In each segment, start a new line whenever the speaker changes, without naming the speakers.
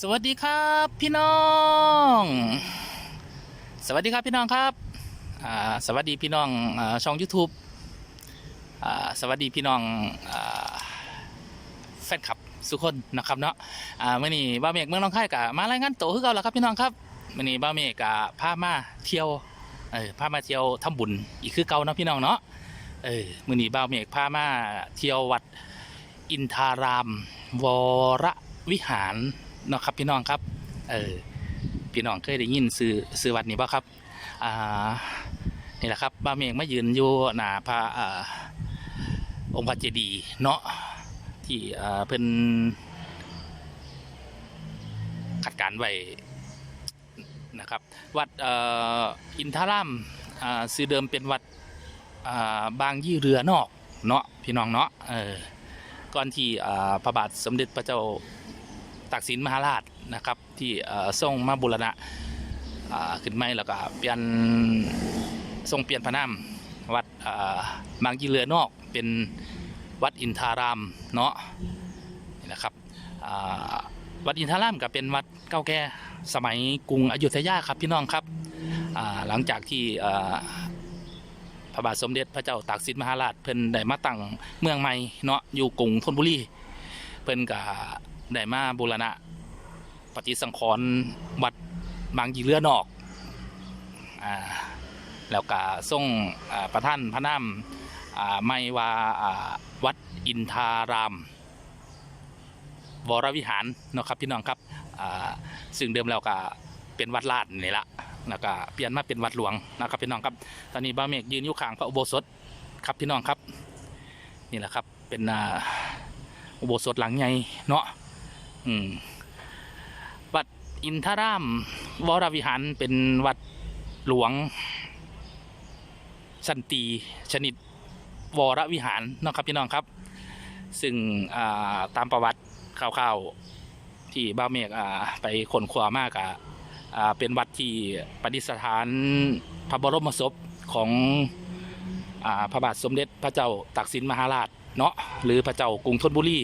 สวัสดีครับพี่น้อง สวัสดีครับพี่น้องครับสวัสดีพี่น้องช่อง YouTube สวัสดีพี่น้องแฟนคลับสุกคนนะครับเนาะอ่ามื่อนี้บ้าเมกเมืองน้องค่ายกะมารายงานตัวคือเก่าแล้วครับพี่น้องครับเมื่อนี้บ้าเมกกะพามาเที่ยวเออพามาเที่ยวทำบุญอีกคือเก่าเนาะพี่น้องเนาะเออมื่อนี้บ้าเมกพามาเที่ยววัดอินทารามวรวิหาร เนาะครับพี่น้องครับ เออพี่น้องเคยได้ยินซื้อซื้อวัดนี้ป่ะครับ อ่า นี่แหละครับบ้าเมงมายืนอยู่หน้าพระองค์พระเจดีย์เนาะที่อ่าเพิ่นขัดการไว้นะครับ วัดอ,อินทารามซื้อเดิมเป็นวัดบางยี่เรือนอกเนาะพี่น้องเนาะเออก่อนที่พระบาทสมเด็จพระเจ้า ตากสินมหาราชนะครับ ที่เอ่อทรงมาบุรณะขึ้นไม่แล้วก็เปลี่ยนทรงเปลี่ยนพระนามวัดบางยีเรือนอกเป็นวัดอินทารามเนาะนี่นะครับวัดอินทารามก็เป็นวัดเก่าแก่สมัยกรุงอยุธยาครับพี่น้องครับหลังจากที่พระบาทสมเด็จพระเจ้าตากสินมหาราชเพิ่นได้มาตั้งเมืองใหม่เนาะอยู่กรุงธนบุรีเพิ่นก็ ได้มาบูรณะ ปฏิสังขรณ์วัดบางยีเรือนอกอ่าแล้วก็ส่งประท่านพระนามไม่ว่าวัดอินทาราม วรวิหารนะครับพี่น้องครับซึ่งเดิมแล้วก็เป็นวัดลาดนี่ละแล้วก็เปลี่ยนมาเป็นวัดหลวงนะครับพี่น้องครับ ตอนนี้บ้าเมกยืนอยู่ข้างพระอุโบสถครับพี่น้องครับ นี่แหละครับเป็นอุโบสถหลังใหญ่เนาะ วัดอินทราม วรวิหารเป็นวัดหลวง สันติชนิด วรวิหารนะครับพี่น้องครับ ซึ่งาตามประวัติคร่าวๆที่บ้าเมฆอ่าไปขนขวามากอะเป็นวัดที่ประดิษฐานพระบรมศพของอพระบาทสมเด็จพระเจ้าตากสินมหาราชเนาะหรือพระเจ้ากรุงธนบุรี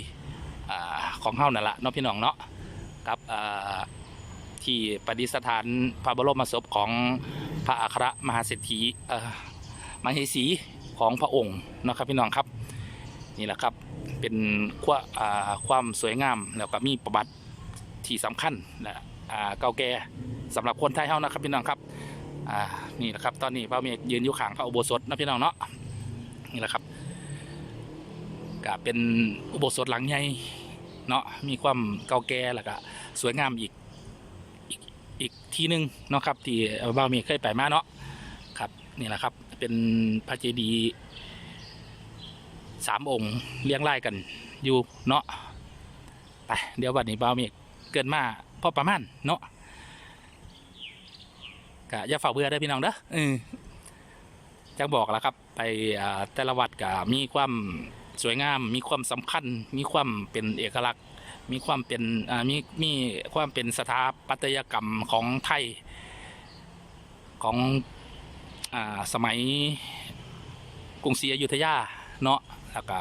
ของเฮานั่นแหละเนาะพี่น้องเนาะครับที่ประดิษฐานพระบรมศพของพระอัครมหาเศรษฐีเอ่อมเหสีของพระองค์นะครับพี่น้องครับนี่แหละครับเป็นควาความสวยงามแล้วก็มีประวัติที่สำคัญและเก่าแก่สำหรับคนไทยเฮานะครับพี่น้องครับนี่แหละครับตอนนี้พระเมฆยืนอยู่ข้างพระอุโบสถนะพี่น้องเนาะนี่แหละครับก็เป็นอุโบสถหลังใหญ่ เนาะมีความเก่าแก่แล้วก็สวยงามอีกอีกอีกที่หนึ่งเนาะครับที่บ่าวมีเคยไปมาเนาะครับนี่แหละครับเป็นพระเจดีย์สามองค์เรียงรายกันอยู่เนาะไปเดี๋ยววันนี้บ่าวมีเกินมาพอประมาณเนาะก็อย่าฝ่าเบื่อได้พี่น้องเด้อเออจังบอกแล้วครับ ไปอ่าแต่ละวัดก็มีความ สวยงาม มีความสำคัญ มีความเป็นเอกลักษณ์ มีความเป็นมีมีความเป็นสถาปัตยกรรมของไทย ของอ่าสมัยกรุงศรีอยุธยาเนาะแล้วก็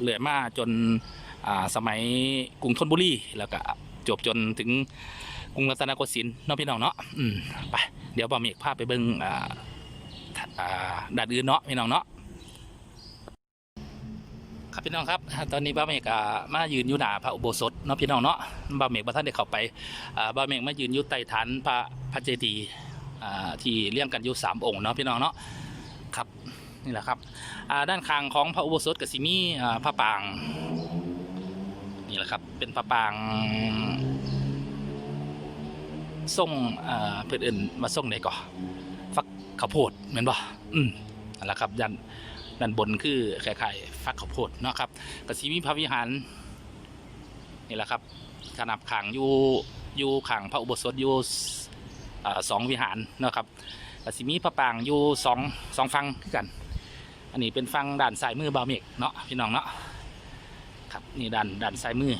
เลื่อยมาจนอ่าสมัยกรุงธนบุรีแล้วก็จบจนถึงกรุงรัตนโกสินทร์เนาะพี่น้องเนาะอืมไปเดี๋ยวบ่าเมฆพาไปเบิ่งอ่าอ่าด้านอื่นเนาะพี่น้องเนาะ ครับพี่น้องครับ ตอนนี้บ้าเมกอ่ามายืนอยู่หน้าพระอุโบสถเนาะพี่น้องเนาะบ้าเมกบ่ท่านได้เข้าไปบ้าเมกมายืนอยู่ใต้ฐานพระพระเจดีย์ที่เรียงกันอยู่สามองค์เนาะพี่น้องเนาะครับนี่แหละครับด้านข้างของพระอุโบสถก็สิมีพระปางนี่แหละครับเป็นพระปางทรงเพื่อนอื่นมาทรงไหนก่อฟักข้าวโพดเหมือนบ่อืมนั่นแหละครับยันด้านบนคือคล้ายๆ ฟักข้าวโพดเนาะครับกระสิมีพระวิหารนี่แหละครับขนาบขังอยู่อยู่ขังพระอุโบสถอยู่สองวิหารเนาะครับกระสิมีพระปรางอยู่สองสองฟังกัน อันนี้เป็นฟังด้านซ้ายมือบาเมกเนาะพี่น้องเนาะครับนี่ด้านด้านซ้ายมือ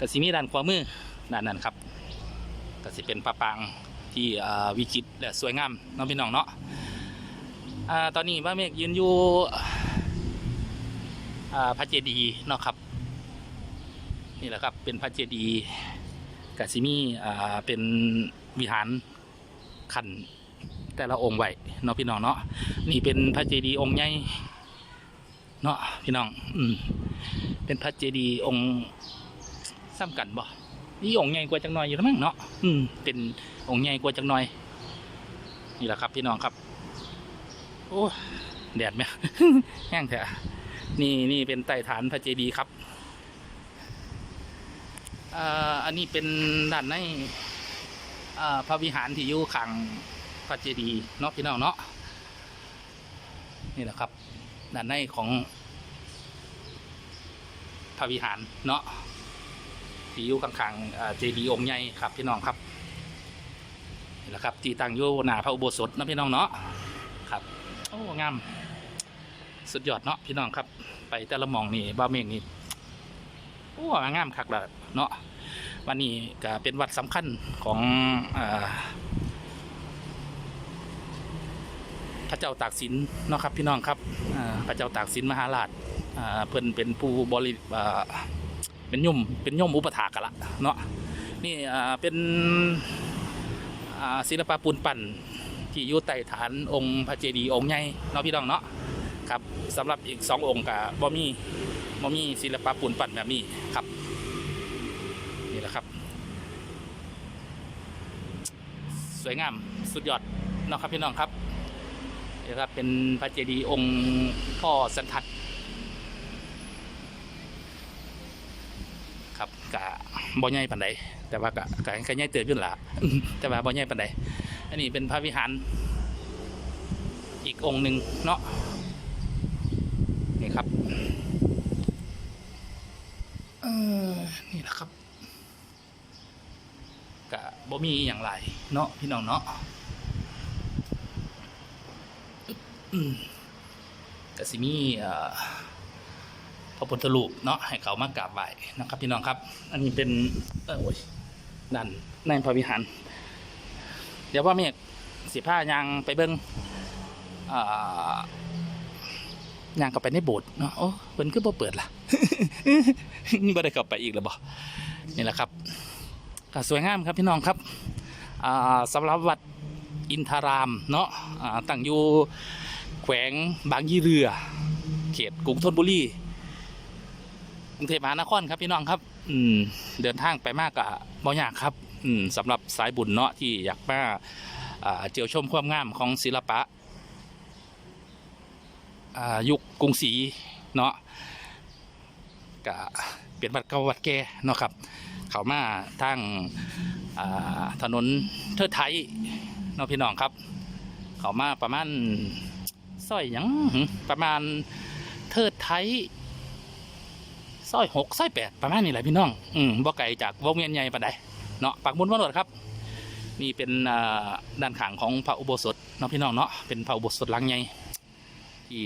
กระสิมีด้านขวามือด้านนั้นครับกระสิเป็นพระปรางที่วิจิตรและสวยงามเนาะพี่น้องเนาะตอนนี้บ้าเมฆยืนอยู่ พระเจดีย์เนาะครับ นี่แหละครับเป็นพระเจดีย์กสิมีอ่าเป็นวิหารขันแต่ละองค์ไว้เนาะพี่น้องเนาะนี่เป็นพระเจดีย์องค์ใหญ่เนาะพี่น้อง อืมเป็นพระเจดีย์องค์ซ้ำกันบ่นี่องค์ใหญ่กว่าจังหน่อยอยู่แล้วมั้งเนาะอืมเป็นองค์ใหญ่กว่าจังหน่อย นี่แหละครับพี่น้องครับ โอ้แดดไหมแห้งแท้ นี่นี่เป็นใต้ฐานพระเจดีย์ครับอันนี้เป็นด้านในพระวิหารที่อยู่ข้างพระเจดีย์เนาะพี่น้องเนาะนี่แหละครับด้านในของพระวิหารเนาะที่อยู่ข้างๆเจดีย์องค์ใหญ่ครับพี่น้องครับนี่แหละครับที่ตั้งอยู่หน้าพระอุโบสถนะพี่น้องเนาะครับโอ้งาม สุดยอดเนาะพี่น้องครับ ไปแต่ละมองนี่บ้าเมงนี่โอ้งามคักละเนาะวันนี้ก็เป็นวัดสำคัญของอพระเจ้าตากสินเนาะครับพี่น้องครับพระเจ้าตากสินมหาราชเพิ่นเป็นผู้บริเป็นย่อมเป็นย่อมอุปถากกันละเนาะนี่เป็นศิลปะปูนปั้นที่อยู่ใต้ฐานองค์พระเจดีย์องค์ใหญ่เนาะพี่น้องเนาะ ครับสำหรับอีกสององค์กับบ่มีบ่มีศิลปะปูนปั้นแบบนี้ครับ นี่แหละครับ สวยงามสุดยอดเนาะครับพี่น้องครับนี่ครับเป็นพระเจดีย์องค์พ่อสันทัดครับกะบ่ใหญ่ปานใดแต่ว่ากะกะกะใหญ่เติบอยู่นั่ล่ะแต่ว่าบ่ใหญ่ปานใดอันนี้เป็นพระวิหารอีกองค์หนึ่งเนาะ นี่ครับเออนี่แหละครับกะบ่มีอย่างไรเนาะพี่น้องเนาะกะสิมีพระพุทธรูปเนาะให้เขามากราบไหว้นะครับ พี่น้องครับ อันนี้เป็นเออโอ้ยด้านในพระวิหาร เดี๋ยวว่าเมฆสิผ้ายางไปเบิ้งอ่า ย่างกลับไปในโบสถ์เนาะโอ้เพิ่นคือบ่เปิดล่ะบ่ได้กลับไปอีกแล้วบ่นี่แหละครับก็สวยงามครับพี่น้องครับสำหรับวัดอินทารามเนาะตั้งอยู่แขวงบางยี่เรือ เขตกรุงธนบุรีกรุงเทพมหานครครับพี่น้องครับ อืมเดินทางไปมากกะบ่ยากครับ อืมสำหรับสายบุญเนาะที่อยากมาเจียวชมความงามของศิลปะ ยุคกรุงศรีเนาะกะเป็นวัดเก่าวัดแก่เนาะครับ เขามาทางถนนเทิดไทยเนาะพี่น้องครับ เขามาประมาณซอยยังประมาณเทิดไทยซอยหกซอยแปดประมาณนี้แหละพี่น้อง อืมบ่ไกลจากวงเวียนใหญ่ปานใดเนาะปักมุนวันรถครับ นี่เป็นด้านข้างของพระอุโบสถเนาะพี่น้องเนาะเป็นพระอุโบสถหลังใหญ่ ที่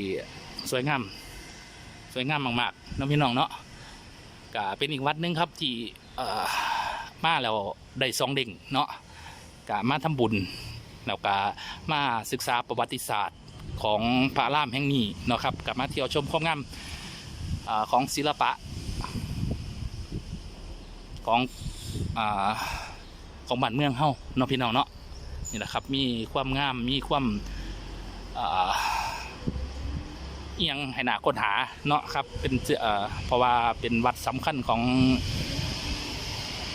สวยงาม สวยงามมากๆเนาะพี่น้องเนาะก็เป็นอีกวัดหนึงครับที่มาแล้วได้สองเด้งเนาะก็มาทำบุญแล้วก็มาศึกษาประวัติศาสตร์ของพระรามแห่งนี้เนาะครับกลับมาเที่ยวชมความงามอของศิลปะของอของบ้านเมืองเฮาเนาะพี่น้องเนาะนี่แหละครับมีความงามมีความอ่า เอียงให้หนาค้นหาเนาะครับเป็นเอ่อเพราะว่าเป็นวัดสำคัญของ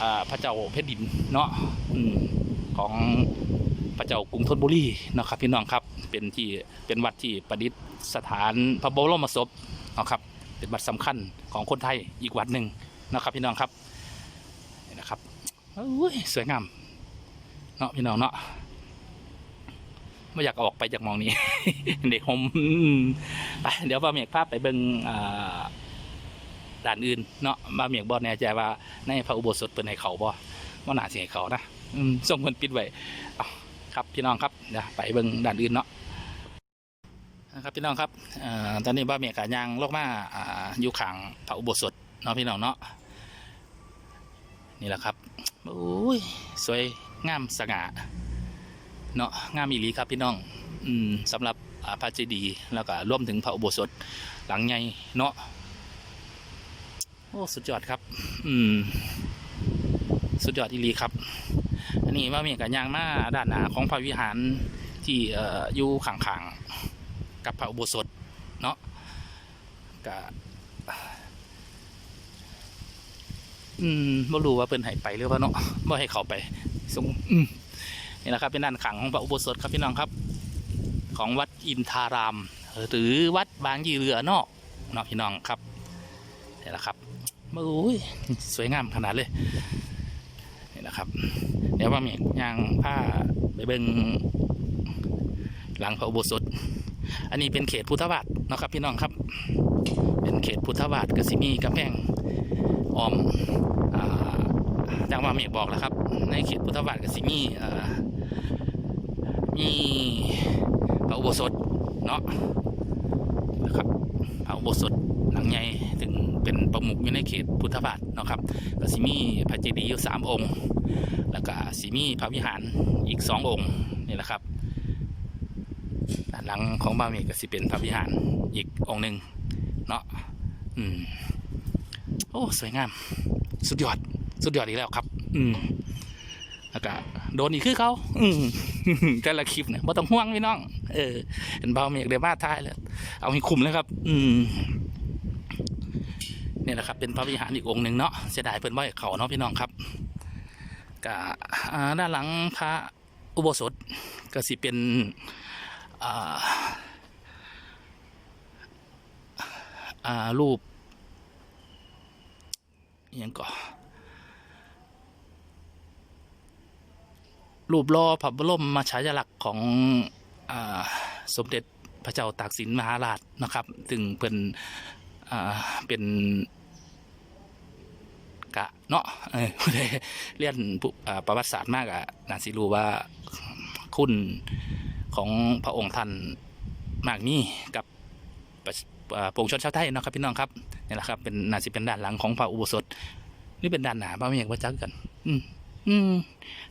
อพระเจ้าเพชรดินเนาะอของพระเจ้ากรุงธนบุรีเนาะครับพี่น้องครับเป็นที่เป็นวัดที่ประดิษฐานพระบรมศพเนาะครับเป็นวัดสำคัญของคนไทยอีกวัดหนึ่งเนาะครับพี่น้องครับนี่นะครับสวยงามเนาะพี่น้องเนาะ ไม่อยากออกไปจากมองนี้เด็กผมไปเดี๋ยวบาเมียกภาพไปเบิ่งด่านอื่นเนาะบาเมียกบ่แน่ใจว่าในพระอุโบสถเป็นให้เขาบ่ว่าน่าสิให้เขานะส่งคนปิดไว้ครับพี่น้องครับเดี๋ยวไปเบิ่งด่านอื่นเนาะนะครับพี่น้องครับอตอนนี้บ่าเมียกกยางลงมาอ่าอยู่ข้างพระอุโบสถเนาะพี่น้องเนาะนี่แหละครับโอ้ยสวยงามสง่า เนาะงามอีหลีครับพี่น้องอืมสำหรับพระเจดีย์แล้วก็ร่วมถึงพระอุโบสถหลังใหญ่เนาะโอ้สุดยอดครับ อืม สุดยอดอีหลีครับ อันนี้ว่ามีกันยางมาด้านหน้าของพระวิหารที่เอ่ออยู่ข้างๆกับพระอุโบสถเนาะก็อืมบ่รู้ว่าเพิ่นให้ไปหรือว่าเนาะบ่ให้เข้าไปสงอืม นี่แหละครับเป็นด้านขังของพระอุโบสถครับพี่น้องครับ ของวัดอินทาราม หรือวัดบางยี่เรือนอกเนาะพี่น้องครับนี่แหละครับโอ้ยสวยงามขนาดเลยนี่นะครับ เดี๋ยวว่ามียางผ้าไปเบิ่งหลังพระอุโบสถ อันนี้เป็นเขตพุทธบาทนะครับพี่น้องครับ เป็นเขตพุทธบาทกสิมีกำแพงอ้อมอ่าจังว่าเมฆบอกแล้วครับ ในเขตพุทธบาทกสิมี อ่พระอุโบสถเนาะนะครับพระอุโบสถหลังใหญ่ถึงเป็นประมุขอยู่ในเขตพุทธบาทเนาะครับกสิมีพระเจดีย์อยู่สามองค์ แล้วก็สีมีพระวิหารอีกสององค์นี่แหละครับด้านหลังของบาเมกก็สิเป็นพระวิหารอีกองค์หนึ่งเนาะอืมโอ้สวยงาม สุดยอด สุดยอดอีกแล้วครับ อืมแล้วก็ โดนอีกคือเขาอืมแต่ละคลิปเนี่ยบ่ต้องห่วงพี่น้อง เออ เห็นบาเมกเดี๋ยวมาท้ายแล้ว เอาให้คุ้มเลยครับ อืมเนี่ยแหละครับ เป็นพระวิหารอีกองค์หนึ่งเนาะเสียดายเพิ่นบ่ให้เขาเนาะพี่น้องครับก็อ่าด้านหลังพระอุโบสถก็สิเป็นอ่ารูปยังก่อ รูปล่อพระบรมมาฉายาลักษณ์ของอสมเด็จพระเจ้าตากสินมหาราชนะครับซึ่งเป็นเป็นกะเนาะเรียนประวัติศาสตร์มากอะน่าสิรู้ว่าคุณของพระองค์ท่านมากมีกับปวงชนชาวไทยนะครับพี่น้องครับนี่แหละครับเป็นน่าสิเป็นด้านหลังของพระอุโบสถนี่เป็นด้านหนาบ้าไม่อยากว่าจักกัน อืมอืม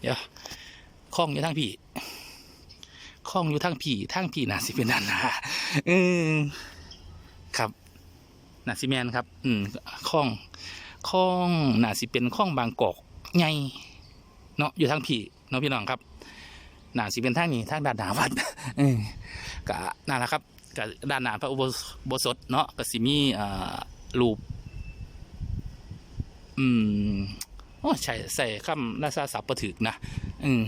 เดี๋ยว คล้องอยู่ทางพี่คล้องอยู่ทางพี่ทางพี่น่าสิเป็นด้านหน้าอืมครับน่าสิแมนครับ อืมคล้องข้องน่าสิเป็นข้องบางกอกไงเนาะอยู่ทางพี่เนาะพี่น้องครับน่าสิเป็นทางนี้ทางด้านหน้าวัดเออกะนั่นแหละครับกะด้านหน้าพระอุโบโบสถเนาะก็สิมีอ่ารูปอืมโอ้ใช่ใส่คำราชาศัพท์ประถึกนะ อืม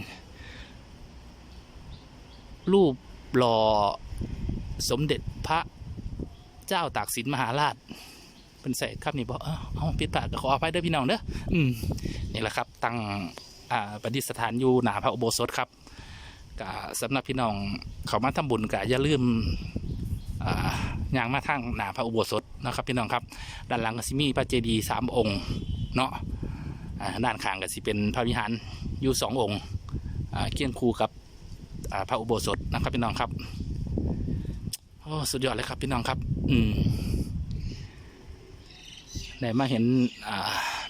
รูปหล่อสมเด็จพระเจ้าตากสินมหาราชเป็นใส่ครับนี่บอกเอ้าเอาผิดพลาดก็ขออภัยเด้อพี่น้องเด้ออืมนี่แหละครับ ตั้งอ่าประดิษฐานอยู่หนาพระอุโบสถครับก็สำหรับพี่น้องเขามาทำบุญก็อย่าลืมอ่าย่างมาทางหนาพระอุโบสถนะครับ พี่น้องครับ ด้านหลังก็สิมีพระเจดีย์สามองค์เนาะอ่าด้านข้างก็สิเป็นพระวิหารอยู่สององค์อ่าเคียงคู่กับ พระอุโบสถนะครับพี่น้องครับโอ้สุดยอดเลยครับพี่น้องครับ อืมได้มาเห็น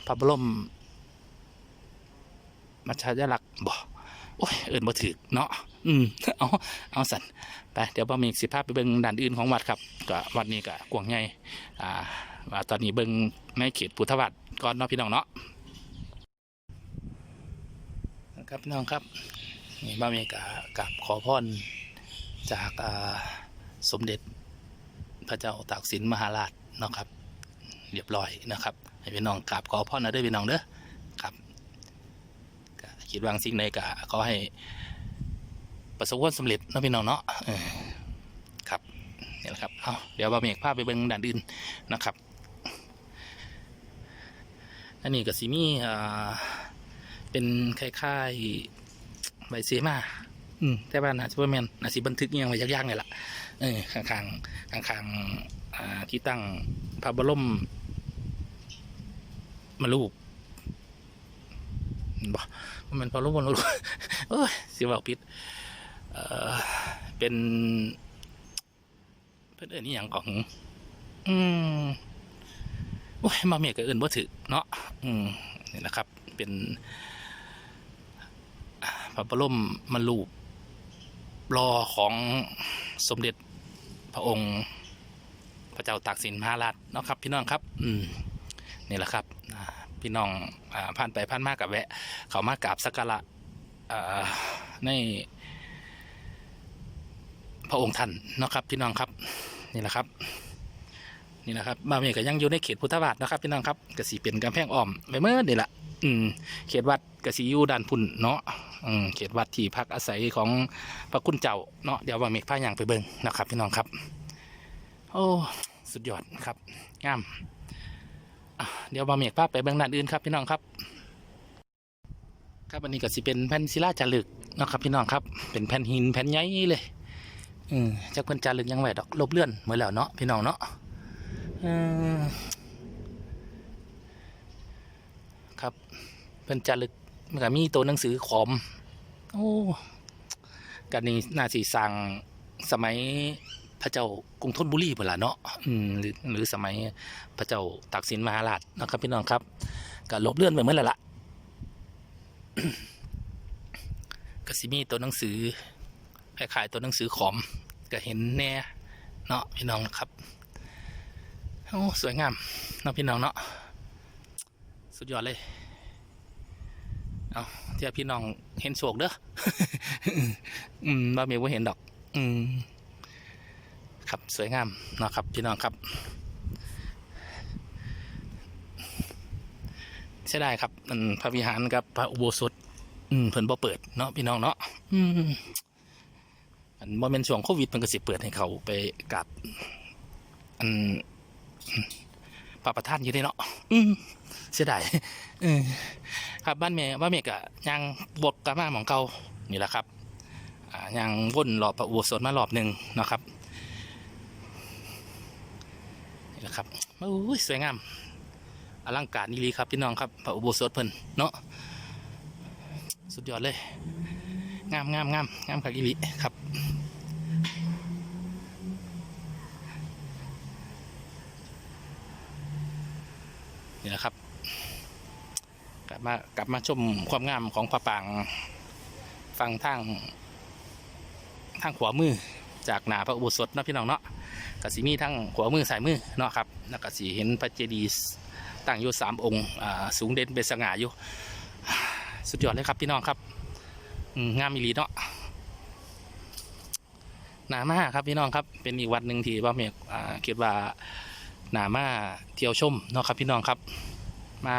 พระบรมมัชยลักษ์บ่โอ้ยเอื่นบ่ถือเนาะอืมเอาเอาสันไปเดี๋ยวบ่มีสิภาพไปเบิ่งด้านอื่นของวัดครับก็วัดนี้ก็กว้างใหญ่อ่าว่าตอนนี้เบิ่งในเขตพุทธวัดก่อนเนาะพี่น้องเนาะครับพี่น้องครับ นี่บ่มีกะกับขอพรจากสมเด็จพระเจ้าตากสินมหาราชเนาะครับ เรียบร้อยนะครับ ให้พี่น้องกราบขอพ่อนะด้อพี่น้องเด้อครับคิดวางสิ่งใดก็ขอให้ประสบความสำเร็จนะพี่น้องเนาะครับนี่แหละครับเอาเดี๋ยวบาเมกพาไปเบิ่งด่านอื่นนะครับ อันนี้ก็สิมีอ่าเป็นคล้ายๆ ใบเสมาอืมแต่ว่าน่าจะว่าแมนน่าสิบันทึกอิหยังไว้ยากๆเลยล่ะเออข้างๆข้างๆอ่าที่ตั้งพระบรมมาลูกบ่มันพระบรมมาลูกเอ้ยสิบอกผิดเอ่อเป็นเพื่อนเอินนี่อย่างของ อืมโอ้ยมาเมียกับเอินบ่ถือเนาะอืมนี่นะครับ เป็นพ ระบรมมาลูกรอของสมเด็จพระองค์ พระเจ้าตากสินมหาราชเนาะครับพี่น้องครับ อืมนี่แหละครับอ่าพี่น้องอ่าผ่านไปผ่านมากับแวะ เขามากราบสักการะอ่าในพระองค์ท่านเนาะครับพี่น้องครับนี่แหละครับนี่นะครับบ้านเมฆก็ยังอยู่ในเขตพุทธบาทนะครับพี่น้องครับกสีเป็นกำแพงอ้อมไปเมื่อนี่แหละ อืม เขตวัดกสีอยู่ด้านพุ่นเนาะอืมเขตวัดที่พักอาศัยของพระคุณเจ้าเนาะเดี๋ยวบ้าเมฆพาอย่างไปเบิ่งนะครับพี่น้องครับ โอ้สุดยอดครับงามเดี๋ยวบ้าเมฆพาไปเบิ่งด้านอื่นครับพี่น้องครับ ครับอันนี้ก็สิเป็นแผ่นศิลาจารึกเนาะครับพี่น้องครับ เป็นแผ่นหินแผ่นใหญ่เลยอืมจากเพิ่นจารึกยังไหวดอกลบเลื่อนเหมือนแล้วเนาะพี่น้องเนาะอืม ครับเป็นจารึกมันก็มีตัวหนังสือขอม โอ้กันนี้น่าสีสั่งสมัยพระเจ้ากรุงธนบุรีเวลาเนาะอืมหรือหรือสมัยพระเจ้าตากสินมหาราชนะครับพี่น้องครับก็ลบเลื่อนไปเมื่อไหร่ละก็สิมีตัวหนังสือคล้ายๆตัวหนังสือขอมก็เห็นแน่เนาะพี่น้องครับโอ้สวยงามเน้องพี่น้องเนาะ สุดยอดเลย เอาเทียบพี่น้องเห็นโศกเด้อ อืมบ้าเมียว่าเห็นดอก อืม ครับสวยงามเนาะครับ พี่น้องครับเสียดายครับมันพระวิหารกับพระอุโบสถ อืมเพิ่นบ่เปิดเนาะพี่น้องเนาะอืมอันบ่แม่นช่วงโควิดมันก็สิเปิดให้เขาไปกราบอัน พระประธานอยู่ได้เนาะอืมเสียดายเออครับบ้านแม่บ้านแม่กะยังบกกลับมาของเก่านี่แหละครับอ่ายังวนรอบพระอุโบสถมารอบหนึ่งเนาะครับนี่แหละครับโอ้ยสวยงามอลังการนี่ลีครับพี่น้องครับพระอุโบสถเพิ่นเนาะสุดยอดเลยงามงามงามงามครับอีหลีครับ นี่นะครับ กลับมากลับมาชมความงามของพระปรางฟังทางทางขวามือจากหนาพระอุโบสถนะพี่น้องเนาะกสิมีทั้งขวามือสายมือเนาะครับแล้วก็สีเห็นพระเจดีย์ตั้งอยู่สามองค์สูงเด่นเป็นสง่าอยู่สุดยอดเลยครับพี่น้องครับงามมีหลีเนาะหนามากครับพี่น้องครับเป็นอีกวัดหนึ่งที่ว่าเมกอ่าคิดว่า หนามาเที่ยวชมเนาะครับพี่น้องครับมา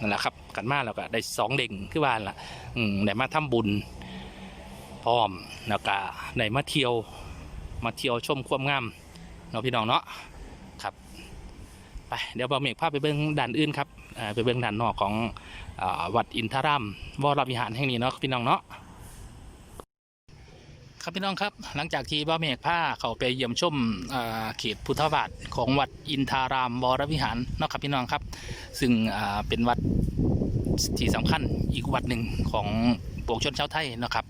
นั่นแหละครับกันมาแล้วก็ได้สองเด้งคือว่านล่ะอืมได้มาทำบุญพร้อมแล้วก็ได้มาเที่ยวมาเที่ยวชมความงามเนาะพี่น้องเนาะครับไปเดี๋ยวบอเมกพาพไปเบิ้องด่านอื่นครับอ่าไปเบิ้องด่านนอกของอวัดอินทรามวรวิหารแห่งนี้เนาะพี่น้องเนาะ ครับพี่น้องครับ หลังจากที่บ้าเมฆผ้าเขาไปเยี่ยมชมเขตพุทธบาทของวัดอินทารามวรวิหารนะครับพี่น้องครับ ซึ่งเป็นวัดที่สำคัญอีกวัดหนึ่งของปวงชนชาวไทยนะครับ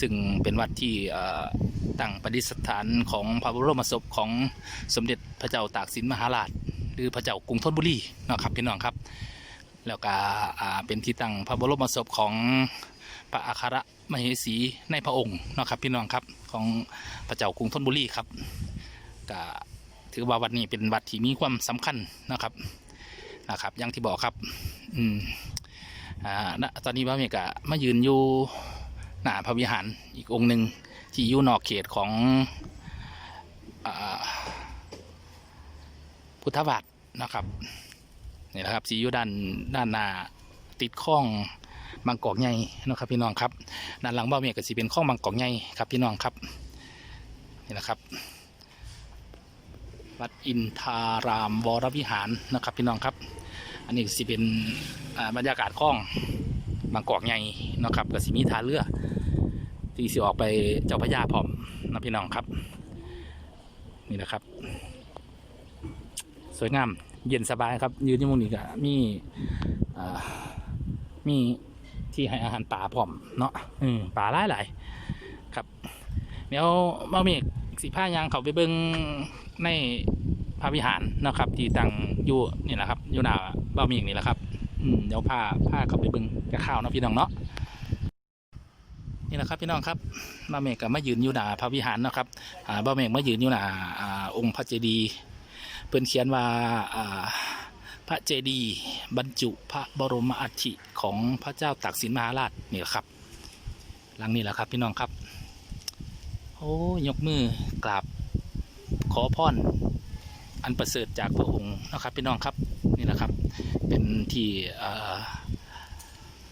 ซึ่งเป็นวัดที่ตั้งประดิษฐานของพระบรมศพของสมเด็จพระเจ้าตากสินมหาราช หรือพระเจ้ากรุงธนบุรีนะครับพี่น้องครับ แล้วก็เป็นที่ตั้งพระบรมศพของพระอัคร มเหสีในพระองค์นะครับพี่น้องครับของพระเจ้ากรุงธนบุรีครับก็ถือว่าวัดนี้เป็นวัดที่มีความสำคัญนะครับนะครับอย่างที่บอกครับอืมอ่าณตอนนี้พระเมกะมายืนอยู่หน้าพระวิหารอีกองค์หนึ่งที่อยู่นอกเขตของอพุทธบาทนะครับนี่แหละครับสีอยู่ด้านด้านหน้าติดข้อง บางกอกใหญ่นะครับพี่น้องครับด้านหลังบ่อเมียก็สิเป็นข้องบางกอกใหญ่ครับพี่น้องครับนี่นะครับ วัดอินทารามวรวิหารนะครับพี่น้องครับ อันนี้สิเป็นบรรยากาศข้องบางกอกใหญ่นะครับก็สิมีทาเรือที่สิออกไปเจ้าพระยาพร้อมนะพี่น้องครับ นี่นะครับ สวยงามเย็นสบายครับยืนที่มุมนี้ก็มีมี ที่ให้อาหารป่าพร้อมเนาะอืมป่าหลายหลายๆครับ เดี๋ยวมาเมกสีผ้ายางเขาไปเบิ้งในพระวิหารเนาะครับ ที่ตั้งอยู่นี่แหละครับอยู่หน้าบ้าเมกนี่แหละครับอืมเดี๋ยวพาพาเขาไปเบิ้งกระข้าวเนาะพี่น้องเนาะนี่แหละครับพี่น้องครับบ้าเมกก็มายืนอยู่หน้าพระวิหารเนาะครับอ่าบ้าเมกมายืนอยู่หน้าอ่าองค์พระเจดีย์เพิ่นเขียนว่าอ่าพ ระเจดีย์บรรจุพระบรมอัฐิของพระเจ้าตากสินมหาราชนี่แหละครับ หลังนี้แหละครับพี่น้องครับ โอ้ยกมือกราบขอพรอันประเสริฐจากพระองค์นะครับพี่น้องครับนี่แหละครับ เป็นที่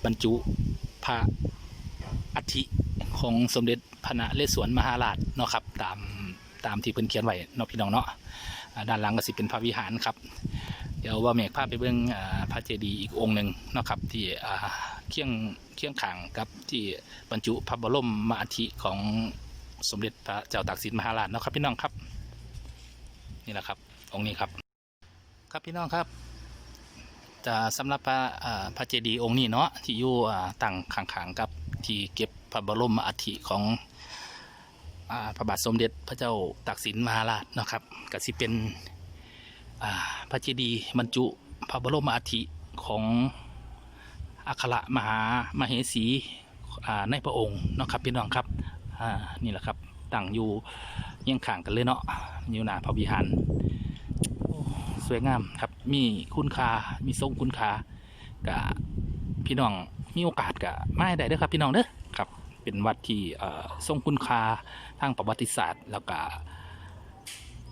บรรจุพระอัฐิของสมเด็จพระนเรศวรมหาราชเนาะครับตามตามที่เพิ่นเขียนไว้เนาะพี่น้องเนาะด้านหลังก็สิเป็นพระวิหารครับ เดี๋ยวว่าเมฆพาไปเบิ่งอ่าพระเจดีย์อีกองค์หนึ่งนะครับที่เคียงเคียงข่างกับที่บรรจุพระบรมมาทิของสมเด็จพระเจ้าตากสินมหาราชนะครับพี่น้องครับ นี่แหละครับองค์นี้ครับ ครับพี่น้องครับจะสำหรับพระพระเจดีย์องค์นี้เนาะที่อยู่ตั้งข้างกับที่เก็บพระบรมอัฐิของพระบาทสมเด็จพระเจ้าตากสินมหาราชนะครับก็สิเป็น พระเจดีย์บรรจุพระบรมอัฐิของอัครมหามเหสีในพระองค์นะครับพี่น้องครับนี่แหละครับตั้งอยู่ยี่ยงข้างกันเลยเนาะอยู่หน้าพระวิหารสวยงามครับมีคุณค่ามีทรงคุณค่ากะพี่น้องมีโอกาสกะมาให้ได้เด้อครับพี่น้องเด้อครับเป็นวัดที่ทรงคุณค่าทางประวัติศาสตร์ แล้วก็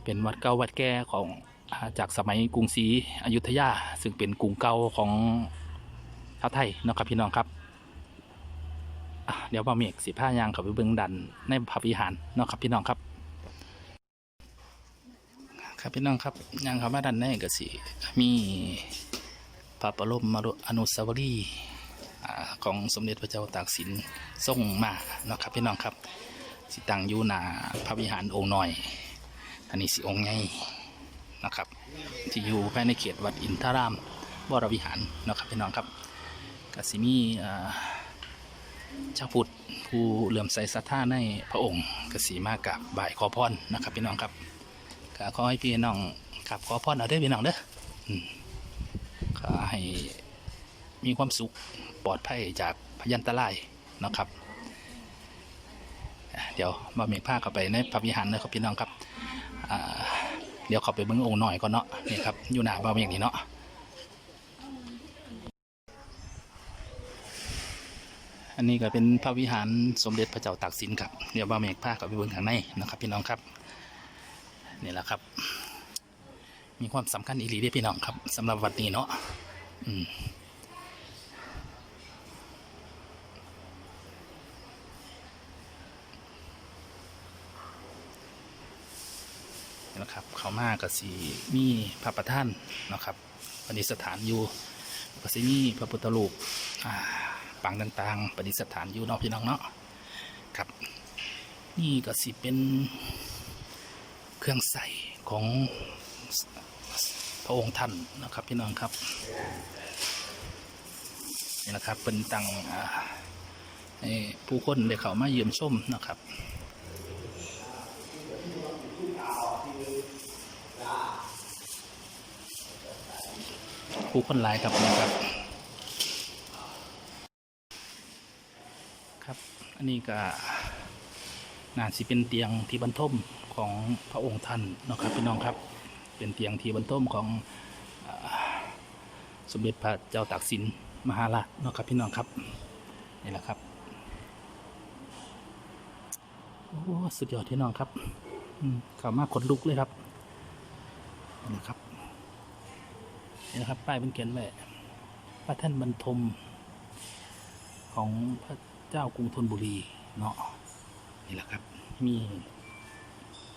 เป็นวัดเก่าวัดแก่ของ จากสมัยกรุงศรีอยุธยา ซึ่งเป็นกรุงเก่าของชาวไทยนะครับพี่น้องครับเดี๋ยวบ่าเมฆสิผ้ายางเขาไปเบิ่งดันในพระวิหารนะครับพี่น้องครับ ครับพี่น้องครับยังเข้ามาด้านในก็สิมีพระบระลมมรุอนุสาวรีย์ของสมเด็จพระเจ้าตากสินทรงมานะครับพี่น้องครับ สิตังยูนาพระวิหารองค์น้อย อันนี้สิองค์ใหญ่ นะครับที่อยู่ภายในเขตวัดอินทรามวรวิหารนะครับพี่น้องครับกสิมีอ่าชาวพุทธผู้เหลื่อมใสศรัทธาในพระองค์กสีมากับบ่ายขอพรนะครับพี่น้องครับก็ขอให้พี่น้องขับขอพรเอาเด้พี่น้องเด้อขอให้มีความสุขปลอดภัยจากพยันตรายนะครับ เดี๋ยวมาเมฆผ้าเข้าไปในพระวิหารนะครับพี่น้องครับอ่า เดี๋ยวเข้าไปเบิ้งองค์หน่อยก่อนเนาะนี่ครับอยู่หน้าบ้าวเมฆนี่เนาะอันนี้ก็เป็นพระวิหารสมเด็จพระเจ้าตากสินครับเดี๋ยวบ้าเมฆผ้ากับไปเบิ้งข้างในนะครับพี่น้องครับนี่แหละครับ มีความสำคัญอีหลีเด้พี่น้องครับสำหรับวัดนี้เนาะอืม นะครับ เขามาก็สีมีพระประธานนะครับปฏิสถานอยู่ก็สิมีพระพุทธรูปอ่าปางต่างๆปฏิสถานอยู่นาะพี่น้องเนาะครับ นี่ก็สิเป็นเครื่องใส่ของพระองค์ท่านนะครับพี่น้องครับนี่นะครับเป็นตังให้ผู้คนได้เข้ามาเยี่ยมชมนะครับ ผู้คนหลายครับนะครับ ครับ อันนี้ก็น่าสิเป็นเตียงที่บรรทมของพระองค์ท่านนะครับพี่น้องครับ เป็นเตียงที่บรรทมของอสมเด็จพระเจ้าตากสินมหาราชนะครับพี่น้องครับนี่แหละครับโอ้สุดยอดพี่น้องครับข้าวมากขนลุกเลยครับนี่นะครับ นี่นะครับ ป้ายเป็นเขียนไว้พระท่านบรรทม ของพระเจ้ากรุงธนบุรีเนาะนี่แหละครับ มี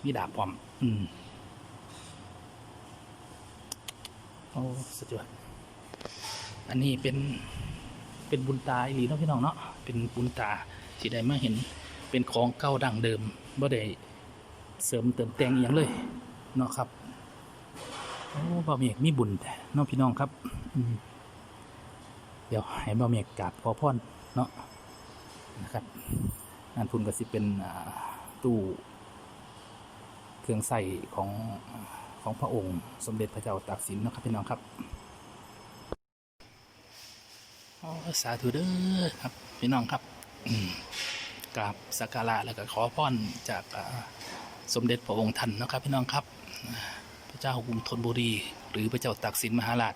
มีดาบพร้อม อืมโอ้สุดยอดอันนี้เป็นเป็นบุญตาอีหลีเนาะพี่น้องเนาะเป็นบุญตาที่ได้มาเห็น เป็นของเก่าดั้งเดิมบ่ได้เสริมเติมแต่งอย่างเลยเนาะครับ โอ้บ่าวเมฆมีบุญแต่เนาะพี่น้องครับเดี๋ยวให้บ่าวเมฆกราบขอพรเนาะนะครับงานทุนก็สิเป็นตู้เครื่องใส่ของของพระองค์ สมเด็จพระเจ้าตากสินนะครับพี่น้องครับอ๋อสาธุเด้อครับพี่น้องครับกราบสักการะแล้วก็ขอพรจากสมเด็จพระองค์ท่านนะครับพี่น้องครับ เจ้ากรุงธนบุรี หรือพระเจ้าตากสินมหาราช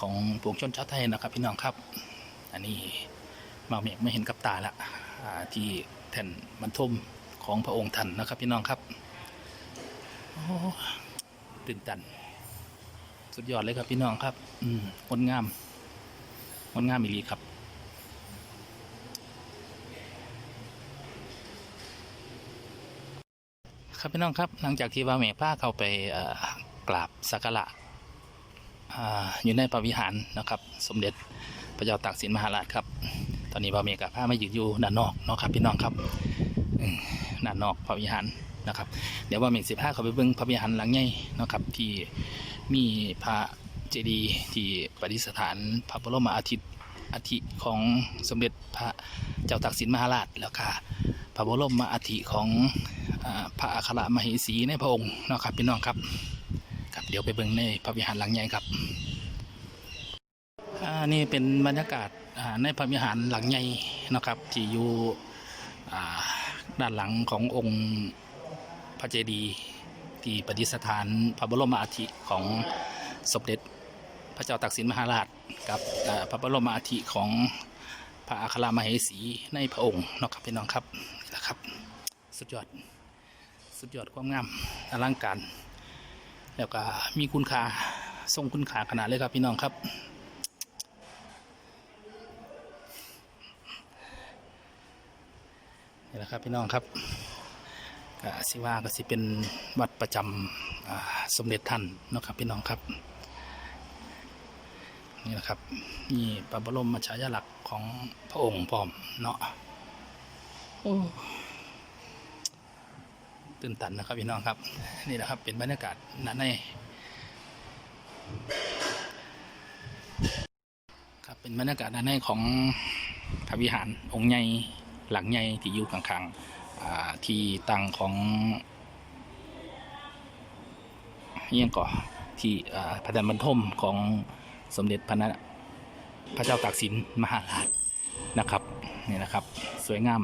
ของปวงชนชาวไทยนะครับ พี่น้องครับ อันนี้มาเมกไม่เห็นกับตาละที่แท่นบรรทมของพระองค์ท่านนะครับ พี่น้องครับตื่นตัน สุดยอดเลยครับพี่น้องครับ อืมงดงามงดงามอีหลีครับ ครับพี่น้องครับหลังจากที่ว่าเมป้าเข้าไปกราบสักการะออยู่ในพระวิหารนะครับ สมเด็จพระเจ้าตากสินมหาราชครับ ตอนนี้ว่าเมกับผ้ามายืนอยู่ด้านนอกเนาะครับพี่น้องครับด้านนอกพระวิหารนะครับ เดี๋ยวว่าเมกสิบห้าเขาไปเบิ่งพระวิหารหลังใหญ่นะครับ ที่มีพระเจดีย์ที่ประดิษฐานพระบรมอาทิตย์อาทิของสมเด็จพระเจ้าตากสินมหาราชแล้วก็พระบรมอาทิของ พระอัครมเหสีในพระองค์นะครับพี่น้องครับครับ เดี๋ยวไปเบิ่งในพระวิหารหลังใหญ่ครับนี่เป็นบรรยากาศในพระวิหารหลังใหญ่นะครับที่อยู่ด้านหลังขององค์พระเจดีย์ที่ประดิษฐานพระบรมอาทิของสมเด็จพระเจ้าตากสินมหาราชกับอ่พระบรมอาทิของพระอัครมเหสีในพระองค์นะครับพี่น้องครับนะครับ สุดยอด สุดยอดความงามอลังการ แล้วก็มีคุณค่าทรงคุณค่าขนาดเลยครับพี่น้องครับนี่แหละครับพี่น้องครับกสิว่าก็สิเป็นวัดประจำอ่าสมเด็จท่านนะครับพี่น้องครับนี่แหละครับนี่พระบรมฉายาลักษณ์ของพระองค์พร้อมเนาะโอ้ ตื่นตันนะครับพี่น้องครับ นี่แหละครับ เป็นบรรยากาศณในครับเป็นบรรยากาศณในของพระวิหารองค์ใหญ่หลังใหญ่ที่อยู่ข้างๆอ่าที่ตั้งของเอียงก่อที่อ่าพระจันบรรทมของสมเด็จพระนะพระเจ้าตากสินมหาราชนะครับนี่นะครับ สวยงาม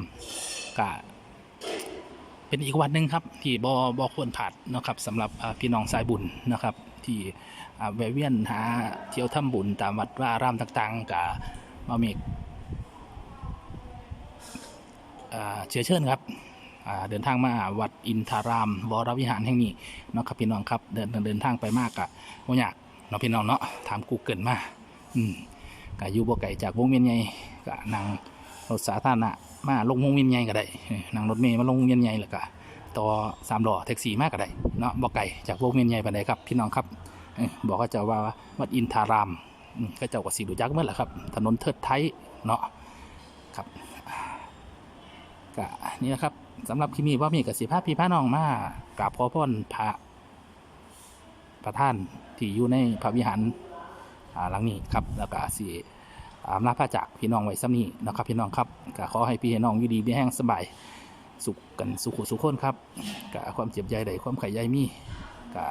กะ เป็นอีกวันหนึ่งครับที่บอบอควรผ่านนะครับสำหรับพี่น้องสายบุญนะครับ ที่แวะเวียนหาเที่ยวทำบุญตามวัดว่ารามต่างๆกับมาเมกเชื้อเชิญครับเดินทางมาวัดอินทารามวรวิหารแห่งนี้นะครับพี่น้องครับเดินเดินทางไปมากกะบ่อยากเนาะพี่น้องเนาะถามกูเกิลมาอืมกะอยู่บ่ไกลจากวงเวียนใหญ่กะนั่งรถสาธารณะ มาลงวงเวียนใหญ่ก็ได้นั่งรถเมล์มาลงวงเวียนใหญ่แล้วก็ต่อสามล้อแท็กซี่มากก็ได้เนาะบอกไก่จากวงเวียนใหญ่ไปไหนครับพี่น้องครับบอกก็จะว่าวัดอินทารามก็เจ้าก็สีดูจักเมื่อแหละครับ ถนนเทิดไทยเนาะครับก็นี่นะครับสำหรับคลิปนี้ว่ามีกับสิภาพพี่พาน้องมากราบขอพรพระประท่านที่อยู่ในพระวิหารหลังนี้ครับแล้วก็สี อำลาพระจากพี่น้องไว้ซ้ำนี้นะครับพี่น้องครับก็ขอให้พี่น้องอยู่ดีมีแห้งสบายสุขกันสุขสุขคนครับกะความเจ็บใยใดความไข่ใยมีกะ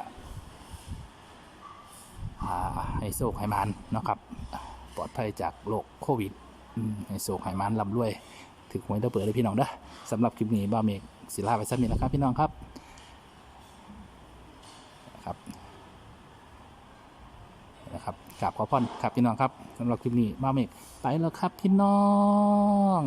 อ่าให้โศกให้มันนะครับ ปลอดภัยจากโรคโควิดให้โศกให้มันลำรวย ถึงหวยเด้อเปิดเลยพี่น้องเด้อสำหรับคลิปนี้บ้าเมกศิลาไปสักนิดนะครับพี่น้องครับนะครับกราบ ขอพรครับพี่น้องครับสำหรับคลิปนี้มาเมกไปแล้วครับพี่น้อง